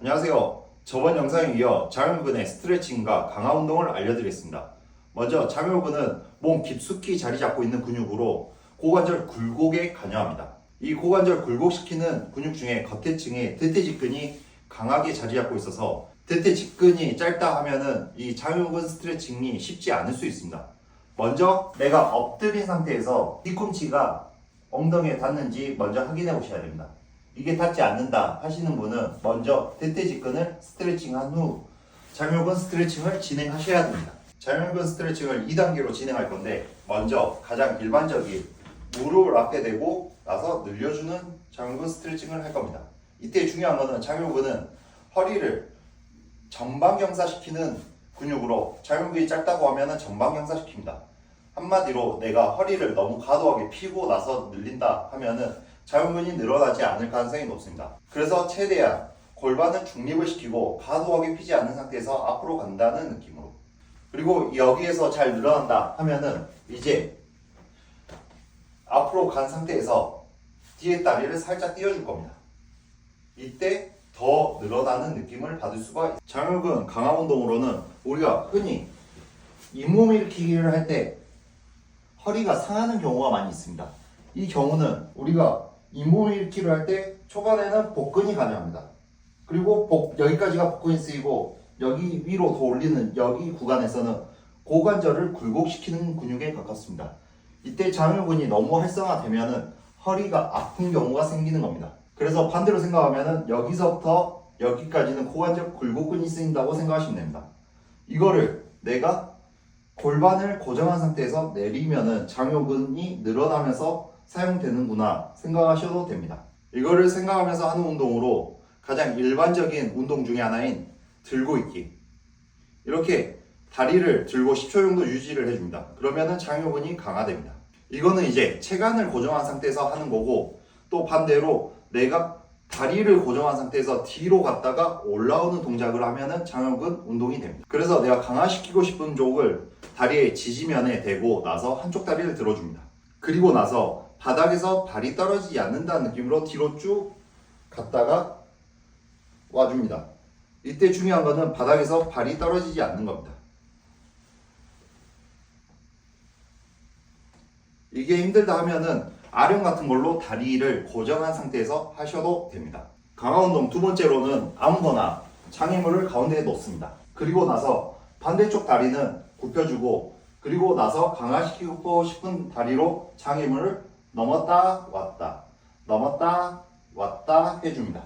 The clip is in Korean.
안녕하세요. 저번 영상에 이어 장요근의 스트레칭과 강화 운동을 알려드리겠습니다. 먼저 장요근은 몸 깊숙이 자리 잡고 있는 근육으로 고관절 굴곡에 관여합니다. 이 고관절 굴곡시키는 근육 중에 겉에층에 대퇴직근이 강하게 자리 잡고 있어서 대퇴직근이 짧다 하면은 이 장요근 스트레칭이 쉽지 않을 수 있습니다. 먼저 내가 엎드린 상태에서 뒤꿈치가 엉덩이에 닿는지 먼저 확인해 보셔야 됩니다. 이게 닿지 않는다 하시는 분은 먼저 대퇴직근을 스트레칭한 후 장요근 스트레칭을 진행하셔야 됩니다. 장요근 스트레칭을 2단계로 진행할 건데 먼저 가장 일반적인 무릎을 앞에 대고 나서 늘려주는 장요근 스트레칭을 할 겁니다. 이때 중요한 거는 장요근은 허리를 전방경사시키는 근육으로 장요근이 짧다고 하면 전방경사시킵니다. 한마디로 내가 허리를 너무 과도하게 피고 나서 늘린다 하면은 자연근이 늘어나지 않을 가능성이 높습니다. 그래서 최대한 골반은 중립을 시키고 과도하게 피지 않는 상태에서 앞으로 간다는 느낌으로. 그리고 여기에서 잘 늘어난다 하면은 이제 앞으로 간 상태에서 뒤에 다리를 살짝 띄워줄 겁니다. 이때 더 늘어나는 느낌을 받을 수가 있습니다. 장요근 강화 운동으로는 우리가 흔히 잇몸 일으키기를 할 때 허리가 상하는 경우가 많이 있습니다. 이 경우는 우리가 잇몸 일으키를 할 때 초반에는 복근이 가능합니다. 그리고 복, 여기까지가 복근이 쓰이고 여기 위로 더 올리는 여기 구간에서는 고관절을 굴곡시키는 근육에 가깝습니다. 이때 장요근이 너무 활성화되면은 허리가 아픈 경우가 생기는 겁니다. 그래서 반대로 생각하면은 여기서부터 여기까지는 고관절 굴곡근이 쓰인다고 생각하시면 됩니다. 이거를 내가 골반을 고정한 상태에서 내리면은 장요근이 늘어나면서 사용되는구나 생각하셔도 됩니다. 이거를 생각하면서 하는 운동으로 가장 일반적인 운동 중에 하나인 들고 있기. 이렇게 다리를 들고 10초 정도 유지를 해줍니다. 그러면은 장요근이 강화됩니다. 이거는 이제 체간을 고정한 상태에서 하는 거고 또 반대로 내가 다리를 고정한 상태에서 뒤로 갔다가 올라오는 동작을 하면은 장요근 운동이 됩니다. 그래서 내가 강화시키고 싶은 쪽을 다리의 지지면에 대고 나서 한쪽 다리를 들어줍니다. 그리고 나서 바닥에서 발이 떨어지지 않는다는 느낌으로 뒤로 쭉 갔다가 와줍니다. 이때 중요한 거는 바닥에서 발이 떨어지지 않는 겁니다. 이게 힘들다 하면은 아령 같은 걸로 다리를 고정한 상태에서 하셔도 됩니다. 강화 운동 두 번째로는 아무거나 장애물을 가운데에 놓습니다. 그리고 나서 반대쪽 다리는 굽혀주고 그리고 나서 강화시키고 싶은 다리로 장애물을 넘었다 왔다 넘었다 왔다 해줍니다.